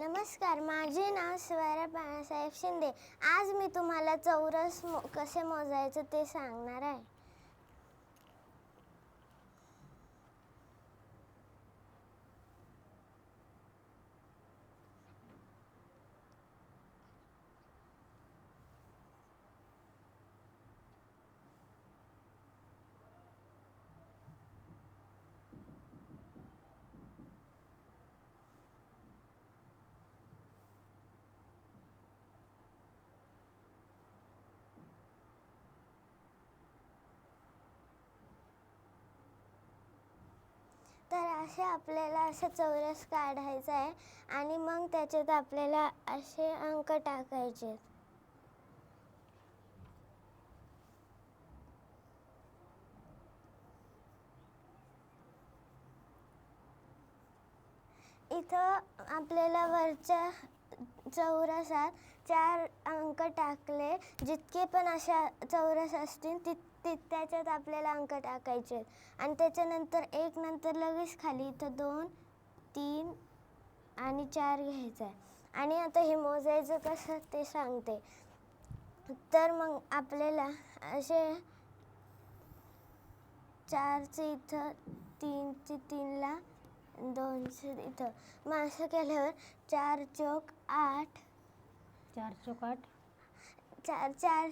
नमस्कार माझे नाव स्वरा बाळासाहेब शिंदे. आज मी तुम्हाला चौरस मो कसे मोजायचं ते सांगणार आहे तर असे आपल्याला असं चौरस काढायचा आहे आणि मग त्याच्यात आपल्याला असे अंक टाकायचे इथं आपल्याला वरच्या चौरसात चार अंक टाकले. जितके पण अशा चौरस असतील ति तित त्याच्यात आपल्याला अंक टाकायचे आहेत. आणि त्याच्यानंतर एक नंतर लगेच खाली इथं दोन तीन आणि चार घ्यायचं आहे. आणि आता हे मोजायचं कसं ते सांगते. तर मग आपल्याला असे चारचे इथं तीनचे तीनला दोनशे इथं. मग असं केल्यावर चार चौक आठ. चार चौकाट चार चार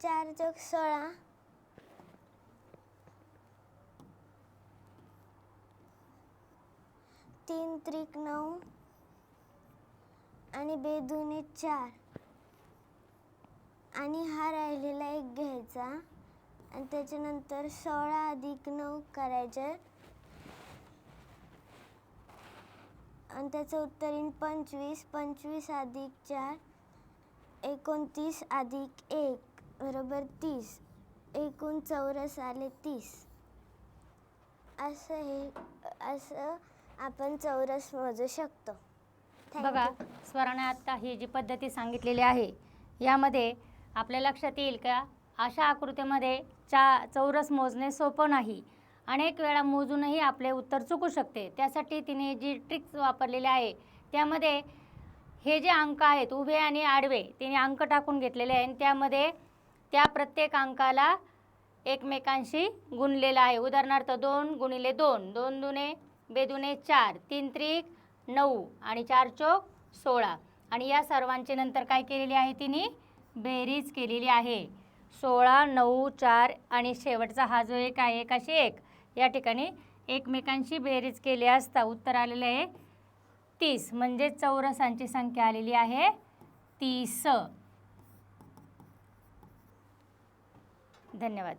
चार चौक सोळा. तीन त्रिक नऊ. आणि बेदुने चार. आणि हा राहिलेला एक घ्यायचा. आणि त्याच्यानंतर सोळा अधिक नऊ करायचे. आणि त्याचं उत्तर येईल पंचवीस. पंचवीस अधिक चार एकोणतीस अधिक एक बरोबर तीस. एकूण चौरस आले तीस. असं हे असं आपण चौरस मोजू शकतो. Thank बघा you. स्वराने आत्ता ही जी पद्धती सांगितलेली आहे यामध्ये आपल्या लक्षात येईल का अशा आकृतीमध्ये चा चौरस मोजणे सोपं नाही. अनेक वेळा मोजूनही आपले उत्तर चुकू शकते. त्यासाठी तिने जी ट्रिक्स वापरलेली आहे त्यामध्ये हे जे अंक आहेत उभे आणि आडवे तिने अंक टाकून घेतलेले आहे आणि त्यामध्ये त्या प्रत्येक अंकाला एकमेकांशी गुणलेलं आहे. उदाहरणार्थ दोन गुणिले दोन दोन दुने बेदुने चार तीन त्रिक नऊ आणि चार चोक सोळा. आणि या सर्वांचे नंतर काय केलेली आहे तिने? बेरीज केलेली आहे. सोळा नऊ चार आणि शेवटचा हा जो एक आहे एकाशी एक. या ठिकाणी एकमेकांशी बेरीज केली असता उत्तर आलेलं आहे तीस. म्हणजे चौरसांची संख्या आलेली आहे तीस. धन्यवाद.